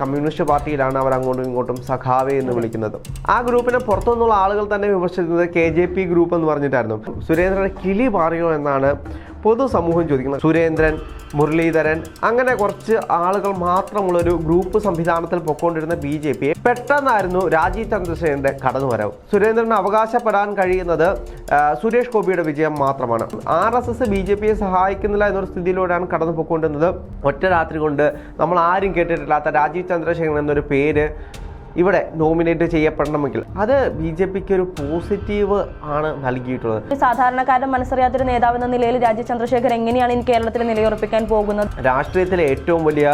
Communist പാർട്ടിയിലാണ് അവർ അങ്ങോട്ടും ഇങ്ങോട്ടും സഖാവെ എന്ന് വിളിക്കുന്നത്. ആ ഗ്രൂപ്പിനെ പുറത്തുനിന്നുള്ള ആളുകൾ തന്നെ വിമർശിക്കുന്നത് കെ ജെ പി ഗ്രൂപ്പ് എന്ന് പറഞ്ഞിട്ടായിരുന്നു. സുരേന്ദ്രൻ കിളി മാറിയോ എന്നാണ് പൊതുസമൂഹം ചോദിക്കുന്നത്. സുരേന്ദ്രൻ മുരളീധരൻ അങ്ങനെ കുറച്ച് ആളുകൾ മാത്രമുള്ളൊരു ഗ്രൂപ്പ് സംവിധാനത്തിൽ പൊക്കോണ്ടിരുന്ന ബി ജെ പിയെ പെട്ടെന്നായിരുന്നു രാജീവ് ചന്ദ്രശേഖരന്റെ കടന്നുവരവ്. സുരേന്ദ്രന് അവകാശപ്പെടാൻ കഴിയുന്നത് സുരേഷ് ഗോപിയുടെ വിജയം മാത്രമാണ്. R S S B J പിയെ സഹായിക്കുന്നില്ല എന്നൊരു സ്ഥിതിയിലൂടെയാണ് കടന്നു പോയിക്കൊണ്ടിരുന്നത് ഒറ്റ രാത്രി കൊണ്ട് നമ്മൾ ആരും കേട്ടിട്ടില്ലാത്ത രാജീവ് ചന്ദ്രശേഖരൻ എന്നൊരു പേര് ഇവിടെ നോമിനേറ്റ് ചെയ്യപ്പെടണമെങ്കിൽ. അത് ബി ജെ പിക്ക് ഒരു പോസിറ്റീവ് ആണ് നൽകിയിട്ടുള്ളത്. സാധാരണക്കാരൻ മനസ്സറിയാത്തൊരു നേതാവ് എന്ന നിലയിൽ രാജ്യ ചന്ദ്രശേഖർ എങ്ങനെയാണ് ഇനി കേരളത്തിൽ നിലയുറപ്പിക്കാൻ പോകുന്നത്? രാഷ്ട്രീയത്തിലെ ഏറ്റവും വലിയ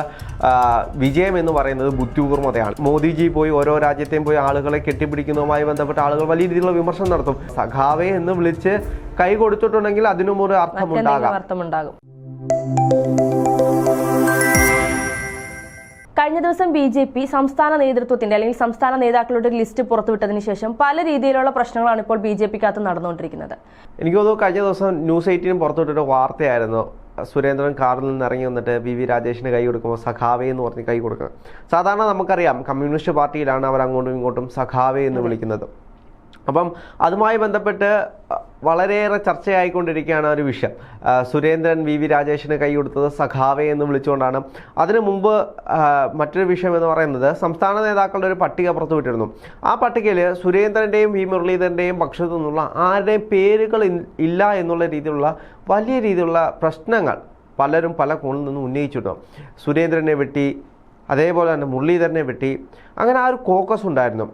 വിജയം എന്ന് പറയുന്നത് ബുദ്ധിപൂർമ്മതയാണ് മോദിജി പോയി ഓരോ രാജ്യത്തെയും പോയി ആളുകളെ കെട്ടിപ്പിടിക്കുന്നതുമായി ബന്ധപ്പെട്ട ആളുകൾ വലിയ രീതിയിലുള്ള വിമർശനം നടത്തും. സഖാവെ എന്ന് വിളിച്ച് കൈ കൊടുത്തിട്ടുണ്ടെങ്കിൽ അതിനും ഒരു അർത്ഥമുണ്ടാകാം. അർത്ഥമുണ്ടാകും. ദിവസം ബി ജെ പി സംസ്ഥാന നേതൃത്വത്തിന്റെ അല്ലെങ്കിൽ സംസ്ഥാന നേതാക്കളുടെ ഒരു ലിസ്റ്റ് പുറത്തുവിട്ടതിന് ശേഷം പല രീതിയിലുള്ള പ്രശ്നങ്ങളാണ് ഇപ്പോൾ ബി ജെ പിക്കകത്ത് നടന്നുകൊണ്ടിരിക്കുന്നത്. എനിക്ക് തോന്നുന്നു കഴിഞ്ഞ ദിവസം ന്യൂസ് എയ്റ്റീനും പുറത്തുവിട്ടൊരു വാർത്തയായിരുന്നു. സുരേന്ദ്രൻ കാറിൽ നിന്ന് ഇറങ്ങി വന്നിട്ട് വി വി രാജേഷിന് കൈ കൊടുക്കുമ്പോൾ സഖാവേ എന്ന് പറഞ്ഞ് കൈ കൊടുക്കുന്നത്. സാധാരണ നമുക്കറിയാം കമ്മ്യൂണിസ്റ്റ് പാർട്ടിയിലാണ് അവർ അങ്ങോട്ടും ഇങ്ങോട്ടും സഖാവേ എന്ന് വിളിക്കുന്നത്. അപ്പം അതുമായി ബന്ധപ്പെട്ട് വളരെയേറെ ചർച്ചയായിക്കൊണ്ടിരിക്കുകയാണ് ഒരു വിഷയം. സുരേന്ദ്രൻ വി വി രാജേഷിന് കൈ കൊടുത്തത് സഖാവെ എന്ന് വിളിച്ചുകൊണ്ടാണ്. അതിനു മുമ്പ് മറ്റൊരു വിഷയം എന്ന് പറയുന്നത് സംസ്ഥാന നേതാക്കളുടെ ഒരു പട്ടിക പുറത്തുവിട്ടിരുന്നു ആ പട്ടികയിൽ സുരേന്ദ്രന്റെയും വി മുരളീധരന്റെയും പക്ഷത്തു നിന്നുള്ള ആരുടെയും പേരുകൾ ഇല്ല എന്നുള്ള രീതിയിലുള്ള വലിയ രീതിയിലുള്ള പ്രശ്നങ്ങൾ പലരും പല കോണിൽ നിന്നും ഉന്നയിച്ചിട്ടു സുരേന്ദ്രനെ വെട്ടി അതേപോലെ തന്നെ മുരളീധരനെ വെട്ടി അങ്ങനെ ആ ഒരു കോക്കസ് ഉണ്ടായിരുന്നു.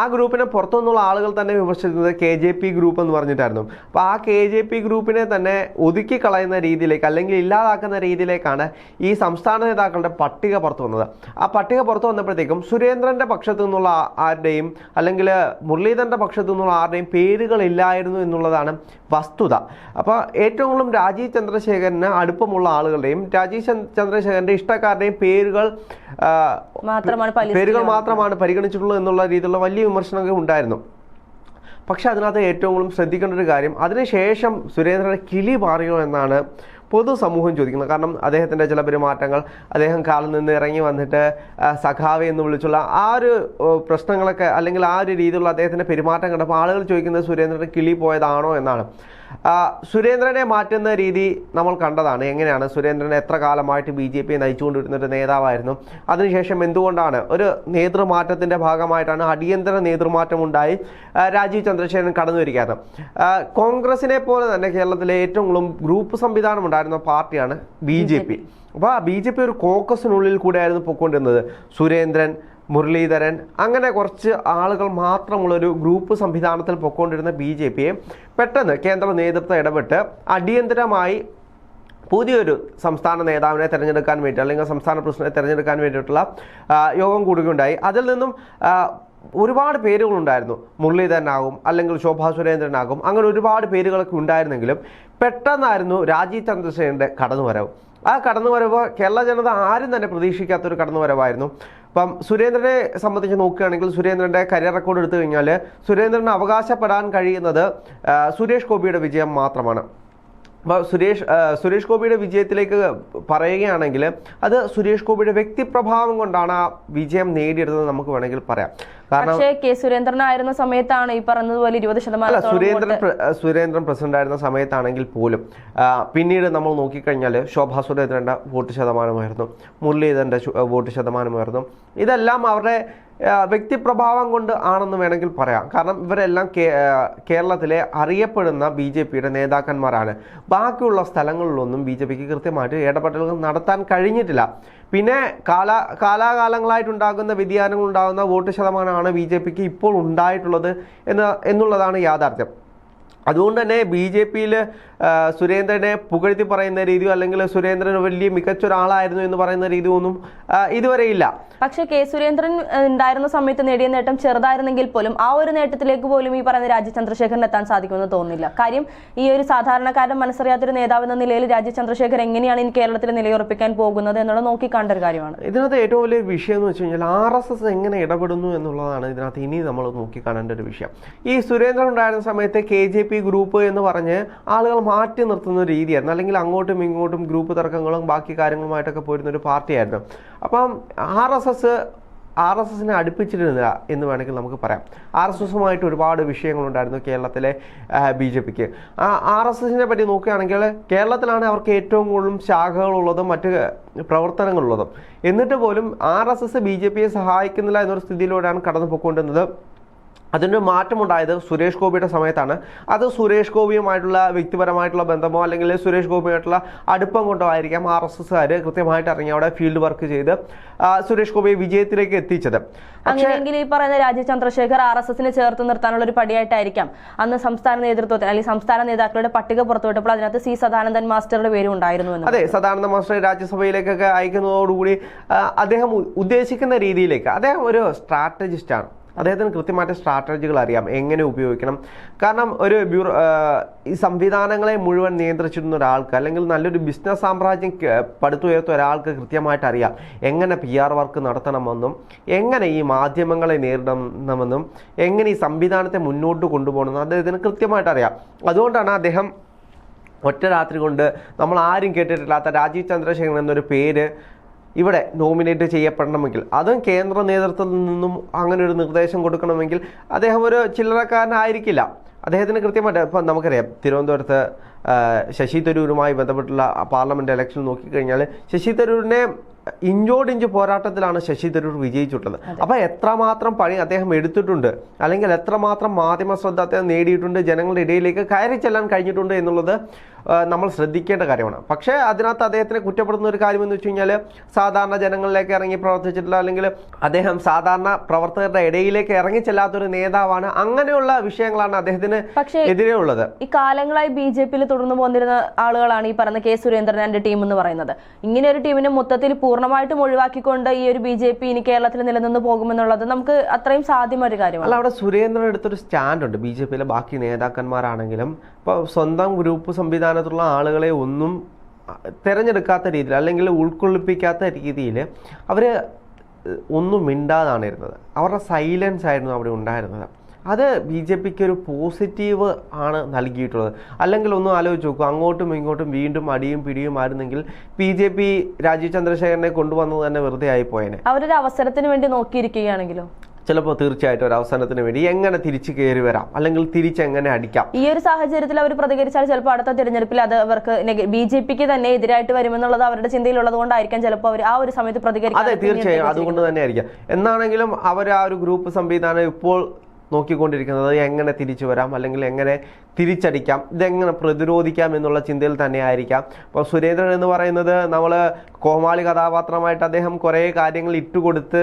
ആ ഗ്രൂപ്പിനെ പുറത്തുനിന്നുള്ള ആളുകൾ തന്നെ വിമർശിക്കുന്നത് കെ ജെ പി ഗ്രൂപ്പ് എന്ന് പറഞ്ഞിട്ടായിരുന്നു. അപ്പോൾ ആ കെ ജെ പി ഗ്രൂപ്പിനെ തന്നെ ഒതുക്കി കളയുന്ന രീതിയിലേക്ക് അല്ലെങ്കിൽ ഇല്ലാതാക്കുന്ന രീതിയിലേക്കാണ് ഈ സംസ്ഥാന നേതാക്കളുടെ പട്ടിക പുറത്തു വന്നത്. ആ പട്ടിക പുറത്തു വന്നപ്പോഴത്തേക്കും സുരേന്ദ്രന്റെ പക്ഷത്തു നിന്നുള്ള ആരുടെയും അല്ലെങ്കിൽ മുരളീധരന്റെ പക്ഷത്തു നിന്നുള്ള ആരുടെയും പേരുകളില്ലായിരുന്നു എന്നുള്ളതാണ് വസ്തുത. അപ്പോൾ ഏറ്റവും കൂടുതലും രാജീവ് ചന്ദ്രശേഖരന് അടുപ്പമുള്ള ആളുകളുടെയും രാജീവ് ചന്ദ്രശേഖരന്റെ ഇഷ്ടക്കാരുടെയും പേരുകൾ മാത്രമാണ് പേരുകൾ മാത്രമാണ് പരിഗണിച്ചിട്ടുള്ളത് എന്നുള്ള രീതിയിലുള്ള വലിയ വിമർശനമൊക്കെ ഉണ്ടായിരുന്നു. പക്ഷെ അതിനകത്ത് ഏറ്റവും കൂടുതൽ ശ്രദ്ധിക്കേണ്ട ഒരു കാര്യം അതിനുശേഷം സുരേന്ദ്രനെ കിളി മാറിയോ എന്നാണ് പൊതുസമൂഹം ചോദിക്കുന്നത്. കാരണം അദ്ദേഹത്തിന്റെ ചില പെരുമാറ്റങ്ങൾ അദ്ദേഹം കാലിൽ നിന്ന് ഇറങ്ങി വന്നിട്ട് സഖാവ് എന്ന് വിളിച്ചുള്ള ആ ഒരു പ്രശ്നങ്ങളൊക്കെ അല്ലെങ്കിൽ ആ ഒരു രീതിയിലുള്ള അദ്ദേഹത്തിന്റെ പെരുമാറ്റം കണ്ടപ്പോൾ ആളുകൾ ചോദിക്കുന്നത് സുരേന്ദ്രൻ കിളി പോയതാണോ എന്നാണ്. സുരേന്ദ്രനെ മാറ്റുന്ന രീതി നമ്മൾ കണ്ടതാണ്. എങ്ങനെയാണ്? സുരേന്ദ്രൻ എത്ര കാലമായിട്ട് ബി ജെ പി നയിച്ചുകൊണ്ടിരുന്ന ഒരു നേതാവായിരുന്നു. അതിനുശേഷം എന്തുകൊണ്ടാണ്? ഒരു നേതൃമാറ്റത്തിന്റെ ഭാഗമായിട്ടാണ് അടിയന്തര നേതൃമാറ്റം ഉണ്ടായി രാജീവ് ചന്ദ്രശേഖരൻ കടന്നു വരികയാണ് കോൺഗ്രസിനെ പോലെ തന്നെ കേരളത്തിലെ ഏറ്റവും ഗ്രൂപ്പ് സംവിധാനം ഉണ്ടായിരുന്ന പാർട്ടിയാണ് ബി ജെ പി. അപ്പോൾ ആ ബി ജെ പി ഒരു കോക്കസിനുള്ളിൽ കൂടെയായിരുന്നു പൊയ്ക്കൊണ്ടിരുന്നത്. സുരേന്ദ്രൻ മുരളീധരൻ അങ്ങനെ കുറച്ച് ആളുകൾ മാത്രമുള്ളൊരു ഗ്രൂപ്പ് സംവിധാനത്തിൽ പൊയ്ക്കൊണ്ടിരുന്ന ബി ജെ പിയെ പെട്ടെന്ന് കേന്ദ്ര നേതൃത്വം ഇടപെട്ട് അടിയന്തരമായി പുതിയൊരു സംസ്ഥാന നേതാവിനെ തിരഞ്ഞെടുക്കാൻ വേണ്ടി അല്ലെങ്കിൽ സംസ്ഥാന പ്രസിഡന്റിനെ തിരഞ്ഞെടുക്കാൻ വേണ്ടിയിട്ടുള്ള യോഗം കൂടുകയുണ്ടായി. അതിൽ നിന്നും ഒരുപാട് പേരുകളുണ്ടായിരുന്നു. മുരളീധരനാകും അല്ലെങ്കിൽ ശോഭാ സുരേന്ദ്രനാകും അങ്ങനെ ഒരുപാട് പേരുകളൊക്കെ ഉണ്ടായിരുന്നെങ്കിലും പെട്ടെന്നായിരുന്നു രാജീവ് ചന്ദ്രശേഖരന്റെ കടന്നുവരവ്. ആ കടന്നുവരവ് കേരള ജനത ആരും തന്നെ പ്രതീക്ഷിക്കാത്തൊരു കടന്നുവരവായിരുന്നു. അപ്പം സുരേന്ദ്രനെ സംബന്ധിച്ച് നോക്കുകയാണെങ്കിൽ സുരേന്ദ്രന്റെ കരിയർ റെക്കോർഡ് എടുത്തു കഴിഞ്ഞാൽ സുരേന്ദ്രന് അവകാശപ്പെടാൻ കഴിയുന്നത് സുരേഷ് ഗോപിയുടെ വിജയം മാത്രമാണ്. അപ്പോൾ സുരേഷ് സുരേഷ് ഗോപിയുടെ വിജയത്തിലേക്ക് പറയുകയാണെങ്കിൽ അത് സുരേഷ് ഗോപിയുടെ വ്യക്തിപ്രഭാവം കൊണ്ടാണ് ആ വിജയം നേടിയെടുത്തത് നമുക്ക് വേണമെങ്കിൽ പറയാം. കാരണം പക്ഷേ കെ സുരേന്ദ്രനായിരുന്ന സമയത്താണ് ഈ പറഞ്ഞതുപോലെ ഇരുപത് ശതമാനം സുരേന്ദ്രൻ സുരേന്ദ്രൻ പ്രസിഡന്റ് ആയിരുന്ന സമയത്താണെങ്കിൽ പോലും പിന്നീട് നമ്മൾ നോക്കിക്കഴിഞ്ഞാൽ ശോഭാ സുരേന്ദ്രന്റെ വോട്ട് ശതമാനമായിരുന്നു മുരളീധരന്റെ വോട്ട് ശതമാനമായിരുന്നു. ഇതെല്ലാം അവരുടെ വ്യക്തിപ്രഭാവം കൊണ്ട് ആണെന്ന് വേണമെങ്കിൽ പറയാം. കാരണം ഇവരെല്ലാം കേരളത്തിലെ അറിയപ്പെടുന്ന ബി ജെ പിയുടെ നേതാക്കന്മാരാണ്. ബാക്കിയുള്ള സ്ഥലങ്ങളിലൊന്നും ബി ജെ പിക്ക് കൃത്യമായിട്ട് ഇടപെടലുകൾ നടത്താൻ കഴിഞ്ഞിട്ടില്ല. പിന്നെ കാല കാലാകാലങ്ങളായിട്ടുണ്ടാകുന്ന വ്യതിയാനങ്ങൾ ഉണ്ടാകുന്ന വോട്ട് ശതമാനമാണ് ബി ജെ പിക്ക് ഇപ്പോൾ ഉണ്ടായിട്ടുള്ളത് എന്ന് എന്നുള്ളതാണ് യാഥാർത്ഥ്യം. അതുകൊണ്ട് തന്നെ ബി ജെ പിയിൽ സുരേന്ദ്രനെ പുകഴ്ത്തി പറയുന്ന രീതി അല്ലെങ്കിൽ സുരേന്ദ്രൻ വലിയ മികച്ച ഒരാളായിരുന്നു എന്ന് പറയുന്ന രീതി ഒന്നും ഇതുവരെ ഇല്ല. പക്ഷേ കെ സുരേന്ദ്രൻ ഉണ്ടായിരുന്ന സമയത്ത് നേടിയ നേട്ടം ചെറുതായിരുന്നെങ്കിൽ പോലും ആ ഒരു നേട്ടത്തിലേക്ക് പോലും ഈ പറയുന്ന രാജ്യ ചന്ദ്രശേഖരൻ എത്താൻ സാധിക്കുമെന്ന് തോന്നുന്നില്ല. കാര്യം ഈ ഒരു സാധാരണക്കാരൻ മനസ്സറിയാത്തൊരു നേതാവ് എന്ന നിലയിൽ രാജ്യ ചന്ദ്രശേഖർ എങ്ങനെയാണ് ഇനി കേരളത്തിൽ നിലയുറപ്പിക്കാൻ പോകുന്നത് എന്നുള്ളത് നോക്കിക്കാണ്ട കണ്ട ഒരു കാര്യമാണ്. ഇതിനകത്ത് ഏറ്റവും വലിയൊരു വിഷയം എന്ന് വെച്ച് കഴിഞ്ഞാൽ ആർ എസ് എസ് എങ്ങനെ ഇടപെടുന്നു എന്നുള്ളതാണ് ഇതിനകത്ത് ഇനി നമ്മൾ നോക്കിക്കാണേണ്ട ഒരു വിഷയം. ഈ സുരേന്ദ്രൻ ഉണ്ടായിരുന്ന സമയത്ത് കെ ജെ പി ഗ്രൂപ്പ് എന്ന് പറഞ്ഞ് ആളുകൾ മാറ്റി നിർത്തുന്ന ഒരു രീതിയായിരുന്നു. അല്ലെങ്കിൽ അങ്ങോട്ടും ഇങ്ങോട്ടും ഗ്രൂപ്പ് തർക്കങ്ങളും ബാക്കി കാര്യങ്ങളുമായിട്ടൊക്കെ പോരുന്ന ഒരു പാർട്ടിയായിരുന്നു. അപ്പം R S S R S എസിനെ അടുപ്പിച്ചിരുന്നില്ല എന്ന് വേണമെങ്കിൽ നമുക്ക് പറയാം. ആർ എസ് എസുമായിട്ട് ഒരുപാട് വിഷയങ്ങളുണ്ടായിരുന്നു കേരളത്തിലെ ബി ജെ പിക്ക്. ആർ എസ് എസിനെ പറ്റി നോക്കുകയാണെങ്കിൽ കേരളത്തിലാണ് അവർക്ക് ഏറ്റവും കൂടുതലും ശാഖകളുള്ളതും മറ്റ് പ്രവർത്തനങ്ങളുള്ളതും. എന്നിട്ട് പോലും R S S B J പിയെ സഹായിക്കുന്നില്ല എന്നൊരു സ്ഥിതിയിലൂടെയാണ് കടന്നു പോയിക്കൊണ്ടിരുന്നത് അതിനൊരു മാറ്റമുണ്ടായത് സുരേഷ് ഗോപിയുടെ സമയത്താണ്. അത് സുരേഷ് ഗോപിയുമായിട്ടുള്ള വ്യക്തിപരമായിട്ടുള്ള ബന്ധമോ അല്ലെങ്കിൽ സുരേഷ് ഗോപിയുമായിട്ടുള്ള അടുപ്പം കൊണ്ടോ ആയിരിക്കാം ആർ എസ് എസ്സുകാർ കൃത്യമായിട്ട് ഇറങ്ങി അവിടെ ഫീൽഡ് വർക്ക് ചെയ്ത് സുരേഷ് ഗോപിയെ വിജയത്തിലേക്ക് എത്തിച്ചത്. അങ്ങനെയെങ്കിൽ ഈ പറയുന്ന രാജീവ് ചന്ദ്രശേഖർ ആർ എസ് എസിനെ ചേർത്ത് നിർത്താനുള്ള ഒരു പടിയായിട്ടായിരിക്കാം. അന്ന് സംസ്ഥാന നേതൃത്വത്തിൽ അല്ലെങ്കിൽ സംസ്ഥാന നേതാക്കളുടെ പട്ടിക പുറത്തുവിട്ടപ്പോൾ അതിനകത്ത് സി സദാനന്ദൻ മാസ്റ്ററുടെ പേരും ഉണ്ടായിരുന്നു അതെ സദാനന്ദ മാസ്റ്റർ രാജ്യസഭയിലേക്കൊക്കെ അയക്കുന്നതോടുകൂടി അദ്ദേഹം ഉദ്ദേശിക്കുന്ന രീതിയിലേക്ക് അദ്ദേഹം ഒരു സ്ട്രാറ്റജിസ്റ്റാണ്. അദ്ദേഹത്തിന് കൃത്യമായിട്ട് സ്ട്രാറ്റജികൾ അറിയാം. എങ്ങനെ ഉപയോഗിക്കണം. കാരണം ഒരു ബ്യൂറോ ഈ സംവിധാനങ്ങളെ മുഴുവൻ നിയന്ത്രിച്ചിരുന്ന ഒരാൾക്ക് അല്ലെങ്കിൽ നല്ലൊരു ബിസിനസ് സാമ്രാജ്യം പടുത്തുയർത്ത ഒരാൾക്ക് കൃത്യമായിട്ട് അറിയാം. എങ്ങനെ പി ആർ വർക്ക് നടത്തണമെന്നും എങ്ങനെ ഈ മാധ്യമങ്ങളെ നേരിടണമെന്നും എങ്ങനെ ഈ സംവിധാനത്തെ മുന്നോട്ട് കൊണ്ടുപോകണമെന്നും അദ്ദേഹത്തിന് കൃത്യമായിട്ട് അറിയാം. അതുകൊണ്ടാണ് അദ്ദേഹം ഒറ്റ രാത്രി കൊണ്ട് നമ്മൾ ആരും കേട്ടിട്ടില്ലാത്ത രാജീവ് ചന്ദ്രശേഖരൻ എന്നൊരു പേര് ഇവിടെ നോമിനേറ്റ് ചെയ്യപ്പെടണമെങ്കിൽ അതും കേന്ദ്ര നേതൃത്വത്തിൽ നിന്നും അങ്ങനെ ഒരു നിർദ്ദേശം കൊടുക്കണമെങ്കിൽ അദ്ദേഹം ഒരു ചില്ലറക്കാരനായിരിക്കില്ല. അദ്ദേഹത്തിന് കൃത്യമായിട്ട് ഇപ്പം നമുക്കറിയാം തിരുവനന്തപുരത്ത് ശശി തരൂരുമായി ബന്ധപ്പെട്ടുള്ള പാർലമെന്റ് ഇലക്ഷൻ നോക്കിക്കഴിഞ്ഞാൽ ശശി തരൂരിനെ ഇഞ്ചോടിഞ്ച് പോരാട്ടത്തിലാണ് ശശി തരൂർ വിജയിച്ചിട്ടുള്ളത്. അപ്പം എത്രമാത്രം പണി അദ്ദേഹം എടുത്തിട്ടുണ്ട് അല്ലെങ്കിൽ എത്രമാത്രം മാധ്യമ ശ്രദ്ധ അദ്ദേഹം നേടിയിട്ടുണ്ട് ജനങ്ങളുടെ ഇടയിലേക്ക് കയറി ചെല്ലാൻ കഴിഞ്ഞിട്ടുണ്ട് എന്നുള്ളത് നമ്മൾ ശ്രദ്ധിക്കേണ്ട കാര്യമാണ്. പക്ഷേ അതിനകത്ത് അദ്ദേഹത്തിനെ കുറ്റപ്പെടുത്തുന്ന ഒരു കാര്യം എന്ന് വെച്ച് കഴിഞ്ഞാൽ സാധാരണ ജനങ്ങളിലേക്ക് ഇറങ്ങി പ്രവർത്തിച്ചിട്ടില്ല അല്ലെങ്കിൽ അദ്ദേഹം സാധാരണ പ്രവർത്തകരുടെ ഇടയിലേക്ക് ഇറങ്ങി ചെല്ലാത്തൊരു നേതാവാണ് അങ്ങനെയുള്ള വിഷയങ്ങളാണ് അദ്ദേഹത്തിന് എതിരെ ഉള്ളത്. ഈ കാലങ്ങളായി ബി ജെ പിയിൽ തുടർന്നു പോന്നിരുന്ന ആളുകളാണ് ഈ പറയുന്ന കെ സുരേന്ദ്രൻ എന്റെ ടീം എന്ന് പറയുന്നത്. ഇങ്ങനെ ഒരു ടീമിനെ മൊത്തത്തിൽ പൂർണമായിട്ടും ഒഴിവാക്കിക്കൊണ്ട് ഈ ഒരു ബി ജെ പി ഇനി കേരളത്തിൽ നിലനിന്ന് പോകുമെന്നുള്ളത് നമുക്ക് അത്രയും സാധ്യമായ ഒരു കാര്യമാണ്. അല്ല അവിടെ സുരേന്ദ്രൻ എടുത്തൊരു സ്റ്റാൻഡ് ഉണ്ട് ബി ജെ പിയിലെ ബാക്കി നേതാക്കന്മാരാണെങ്കിലും ഇപ്പോൾ സ്വന്തം ഗ്രൂപ്പ് സംവിധാനത്തിലുള്ള ആളുകളെ ഒന്നും തിരഞ്ഞെടുക്കാത്ത രീതിയിൽ അല്ലെങ്കിൽ ഉൾക്കൊള്ളിപ്പിക്കാത്ത രീതിയിൽ അവർ ഒന്നും മിണ്ടാതാണ് ഇരുന്നത് അവരുടെ സൈലൻസ് ആയിരുന്നു അവിടെ ഉണ്ടായിരുന്നത്. അത് ബി ജെ പിക്ക് ഒരു പോസിറ്റീവ് ആണ് നൽകിയിട്ടുള്ളത്. അല്ലെങ്കിൽ ഒന്നും ആലോചിച്ച് നോക്കൂ അങ്ങോട്ടും ഇങ്ങോട്ടും വീണ്ടും അടിയും പിടിയും ആയിരുന്നെങ്കിൽ ബി ജെ പി രാജീവ് ചന്ദ്രശേഖരനെ കൊണ്ടുവന്നത് തന്നെ വെറുതെ ആയി പോയേനെ അവരൊരു അവസരത്തിന് വേണ്ടി നോക്കിയിരിക്കുകയാണെങ്കിലോ? ചിലപ്പോൾ തീർച്ചയായിട്ടും ഒരു അവസാനത്തിന് വേണ്ടി എങ്ങനെ തിരിച്ചു കയറി വരാം? അല്ലെങ്കിൽ തിരിച്ചെങ്ങനെ അടിക്കാം? ഈ ഒരു സാഹചര്യത്തിൽ അവർ പ്രതികരിച്ചാൽ ചിലപ്പോൾ അടുത്ത തിരഞ്ഞെടുപ്പിൽ അത് അവർക്ക് ബി ജെ പിക്ക് തന്നെ എതിരായിട്ട് വരുമെന്നുള്ളത് അവരുടെ ചിന്തയിലുള്ളത് കൊണ്ടായിരിക്കാം ചിലപ്പോൾ അവർ ആ ഒരു സമയത്ത് പ്രതികരിക്കും അതെ തീർച്ചയായും. അതുകൊണ്ട് തന്നെ ആയിരിക്കാം എന്നാണെങ്കിലും അവർ ആ ഒരു ഗ്രൂപ്പ് സംവിധാനം ഇപ്പോൾ നോക്കിക്കൊണ്ടിരിക്കുന്നത്. എങ്ങനെ തിരിച്ചു വരാം? അല്ലെങ്കിൽ എങ്ങനെ തിരിച്ചടിക്കാം? ഇതെങ്ങനെ പ്രതിരോധിക്കാം എന്നുള്ള ചിന്തയിൽ തന്നെയായിരിക്കാം. അപ്പോൾ സുരേന്ദ്രൻ എന്ന് പറയുന്നത് നമ്മൾ കോമാളി കഥാപാത്രമായിട്ട് അദ്ദേഹം കുറേ കാര്യങ്ങൾ ഇട്ടുകൊടുത്ത്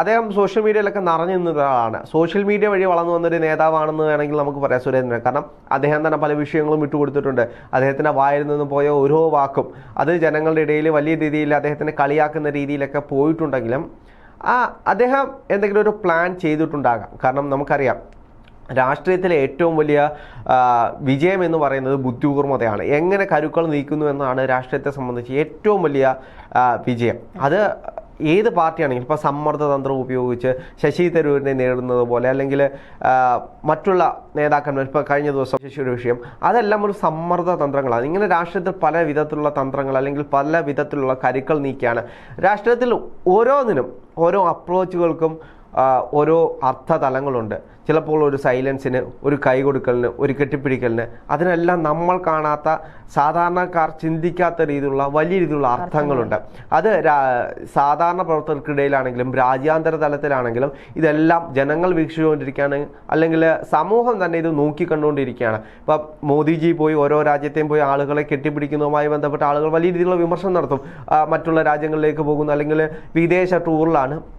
അദ്ദേഹം സോഷ്യൽ മീഡിയയിലൊക്കെ നിറഞ്ഞു നിന്ന ഒരാളാണ് സോഷ്യൽ മീഡിയ വഴി വളർന്നു വന്നൊരു നേതാവാണെന്ന് വേണമെങ്കിൽ നമുക്ക് പറയാം സുരേന്ദ്രൻ. കാരണം അദ്ദേഹം തന്നെ പല വിഷയങ്ങളും ഇട്ടുകൊടുത്തിട്ടുണ്ട്. അദ്ദേഹത്തിന്റെ വായിൽ നിന്ന് പോയ ഓരോ വാക്കും അത് ജനങ്ങളുടെ ഇടയിൽ വലിയ രീതിയിൽ അദ്ദേഹത്തിനെ കളിയാക്കുന്ന രീതിയിലൊക്കെ പോയിട്ടുണ്ടെങ്കിലും ആ അദ്ദേഹം എന്തെങ്കിലും ഒരു പ്ലാൻ ചെയ്തിട്ടുണ്ടാകാം. കാരണം നമുക്കറിയാം രാഷ്ട്രീയത്തിലെ ഏറ്റവും വലിയ വിജയം എന്ന് പറയുന്നത് ബുദ്ധികൂർമ്മതയാണ് എങ്ങനെ കരുക്കൾ നീക്കുന്നു എന്നാണ് രാഷ്ട്രീയത്തെ സംബന്ധിച്ച് ഏറ്റവും വലിയ വിജയം. അത് ഏത് പാർട്ടിയാണെങ്കിലും ഇപ്പോൾ സമ്മർദ്ദതന്ത്രം ഉപയോഗിച്ച് ശശി തരൂരിനെ നേടുന്നത് പോലെ അല്ലെങ്കിൽ മറ്റുള്ള നേതാക്കന്മാർ ഇപ്പോൾ കഴിഞ്ഞ ദിവസം ശശിയുടെ വിഷയം അതെല്ലാം ഒരു സമ്മർദ്ദ തന്ത്രങ്ങളാണ് ഇങ്ങനെ രാഷ്ട്രീയത്തിൽ പല വിധത്തിലുള്ള തന്ത്രങ്ങൾ അല്ലെങ്കിൽ പല വിധത്തിലുള്ള കരുക്കൾ നീക്കിയാണ്. രാഷ്ട്രീയത്തിൽ ഓരോന്നിനും ഓരോ അപ്രോച്ചുകൾക്കും ഓരോ അർത്ഥതലങ്ങളുണ്ട്. ചിലപ്പോൾ ഒരു സൈലൻസിന് ഒരു കൈ കൊടുക്കലിന് ഒരു കെട്ടിപ്പിടിക്കലിന് അതിനെല്ലാം നമ്മൾ കാണാത്ത സാധാരണക്കാർ ചിന്തിക്കാത്ത രീതിയിലുള്ള വലിയ രീതിയിലുള്ള അർത്ഥങ്ങളുണ്ട്. അത് സാധാരണ പ്രവർത്തകർക്കിടയിലാണെങ്കിലും രാജ്യാന്തര തലത്തിലാണെങ്കിലും ഇതെല്ലാം ജനങ്ങൾ വീക്ഷിച്ചുകൊണ്ടിരിക്കുകയാണ്. അല്ലെങ്കിൽ സമൂഹം തന്നെ ഇത് നോക്കിക്കണ്ടുകൊണ്ടിരിക്കുകയാണ്. ഇപ്പം മോദിജി പോയി ഓരോ രാജ്യത്തെയും പോയി ആളുകളെ കെട്ടിപ്പിടിക്കുന്നതുമായി ബന്ധപ്പെട്ട ആളുകൾ വലിയ രീതിയിലുള്ള വിമർശനം നടത്തും. മറ്റുള്ള രാജ്യങ്ങളിലേക്ക് പോകുന്നു. അല്ലെങ്കിൽ വിദേശ ടൂറിലാണ്.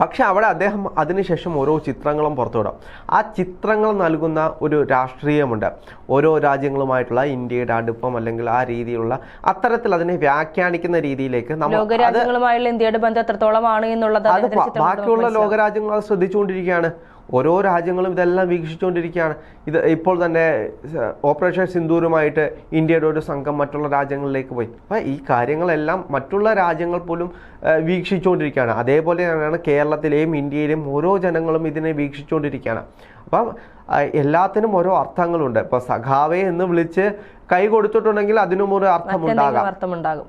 പക്ഷെ അവിടെ അദ്ദേഹം അതിനുശേഷം ഓരോ ചിത്രങ്ങളും പുറത്തുവിടാം. ആ ചിത്രങ്ങൾ നൽകുന്ന ഒരു രാഷ്ട്രീയമുണ്ട്. ഓരോ രാജ്യങ്ങളുമായിട്ടുള്ള ഇന്ത്യയുടെ അടുപ്പം അല്ലെങ്കിൽ ആ രീതിയിലുള്ള അത്തരത്തിൽ അതിനെ വ്യാഖ്യാനിക്കുന്ന രീതിയിലേക്ക് ലോകരാജ്യങ്ങളുമായുള്ള ഇന്ത്യയുടെ ബന്ധം എത്രത്തോളമാണ് എന്നുള്ളത് ബാക്കിയുള്ള. ലോകരാജ്യങ്ങൾ അത് ശ്രദ്ധിച്ചുകൊണ്ടിരിക്കുകയാണ്. ഓരോ രാജ്യങ്ങളും ഇതെല്ലാം വീക്ഷിച്ചുകൊണ്ടിരിക്കുകയാണ്. ഇത് ഇപ്പോൾ തന്നെ ഓപ്പറേഷൻ സിന്ദൂരുമായിട്ട് ഇന്ത്യയുടെ ഒരു സംഘം മറ്റുള്ള രാജ്യങ്ങളിലേക്ക് പോയി. അപ്പോൾ ഈ കാര്യങ്ങളെല്ലാം മറ്റുള്ള രാജ്യങ്ങൾ പോലും വീക്ഷിച്ചുകൊണ്ടിരിക്കുകയാണ്. അതേപോലെ തന്നെയാണ് കേരളത്തിലെയും ഇന്ത്യയിലെയും ഓരോ ജനങ്ങളും ഇതിനെ വീക്ഷിച്ചുകൊണ്ടിരിക്കുകയാണ്. അപ്പം എല്ലാത്തിനും ഓരോ അർത്ഥങ്ങളുണ്ട്. ഇപ്പോൾ സഖാവെ എന്ന് വിളിച്ച് കൈ കൊടുത്തിട്ടുണ്ടെങ്കിൽ അതിനും ഒരു അർത്ഥമുണ്ടാകാം. അർത്ഥമുണ്ടാകും.